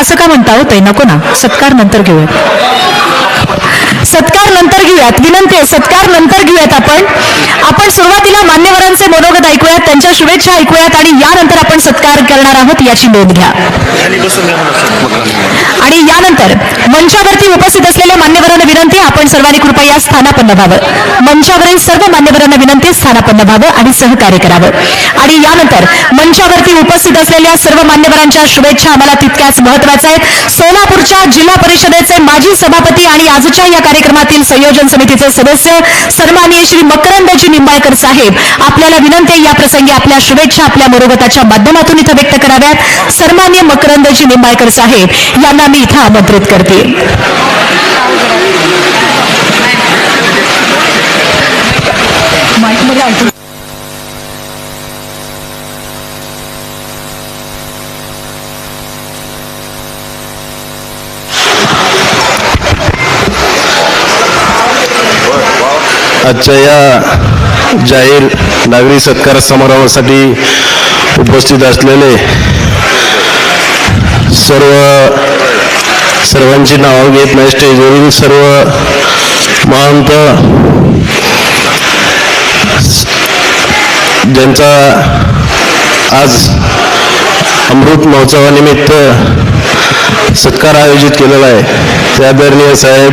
असं का म्हणता होतंय नको ना. सत्कार नंतर घेऊयात. सत्कार नंतर घेऊयात. विनंती आहे सत्कार नंतर घेऊयात आपण. आपण सुरुवातीला मान्यवरांचे मनोगत ऐकूयात त्यांच्या शुभेच्छा ऐकूयात आणि यानंतर आपण सत्कार करणार आहोत याची नोंद घ्या. आणि यानंतर मंचावरती उपस्थित असलेल्या मान्यवरांना विनंती आपण सर्वांनी कृपया स्थानापन्न व्हावं. मंचावरील सर्व मान्यवरांना विनंती स्थानापन्न व्हावं आणि सहकार्य करावं. आणि यानंतर मंचावरती उपस्थित असलेल्या सर्व मान्यवरांच्या शुभेच्छा आम्हाला तितक्याच महत्त्वाच्या आहेत. सोलापूरच्या जिल्हा परिषदेचे माजी सभापती आणि आजच्या या कार्यक्रमातील संयोजन समितीचे सदस्य सन्माननीय श्री मकरंदजी निंबाळकर साहेब आपल्याला विनंती आहे या प्रसंगी आपल्या शुभेच्छा आपल्या मनोगताच्या माध्यमातून इथं व्यक्त कराव्यात. सन्मान्य मकरंदजी निंबाळकर साहेब यांना मी इथं आमंत्रित करते. आजच्या या जाहीर नागरी सत्कार समारंभासाठी उपस्थित असलेले सर्व सर्वांची नावं घेत नाही. स्टेजवरील सर्व महंत ज्यांचा आज अमृत महोत्सवानिमित्त सत्कार आयोजित केलेला आहे. त्या आदरणीय साहेब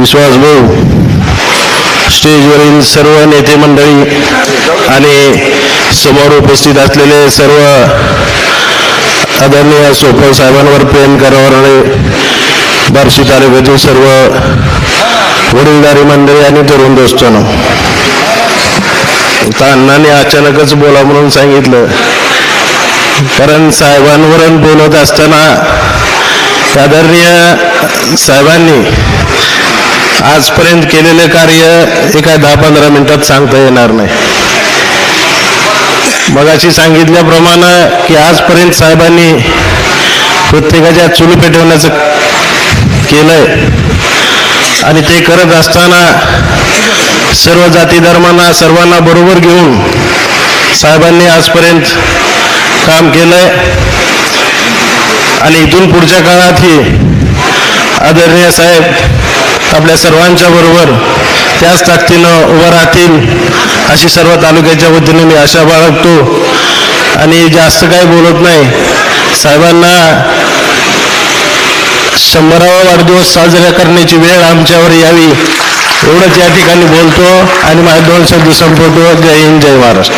विश्वास भाऊ स्टेजवरील सर्व नेते मंडळी आणि समोर उपस्थित असलेले सर्व आदरणीय सोपन साहेबांवर प्रेम करणारे बार्शी तालुक्यातील सर्व वडीलधारी मंडळी आणि तरुण दोस्तांनो. आता अण्णाने अचानकच बोला म्हणून सांगितलं. कारण साहेबांवर बोलत असताना आदरणीय साहेबांनी आजपर्यंत केलेले कार्य एका दहा पंधरा मिनिटात सांगता येणार नाही. मगाशी सांगितल्याप्रमाणे की आजपर्यंत साहेबांनी प्रत्येकाच्या चुली पेटवण्याचं केलंय. आणि ते करत असताना सर्व जाती धर्मांना सर्वांना बरोबर घेऊन साहेबांनी आजपर्यंत काम केलंय. आणि इथून पुढच्या काळातही आदरणीय साहेब आपल्या सर्वांच्या बरोबर त्याच ताकदीनं उभं राहतील. अशी सर्व तालुक्याच्या वतीने मी आशा बाळगतो. आणि जास्त काही बोलत नाही. साहेबांना शंभरावा वाढदिवस साजरा करण्याची वेळ आमच्यावर यावी. एवढंच या ठिकाणी बोलतो आणि माझे दोन शब्द संपवतो. जय हिंद जय महाराष्ट्र.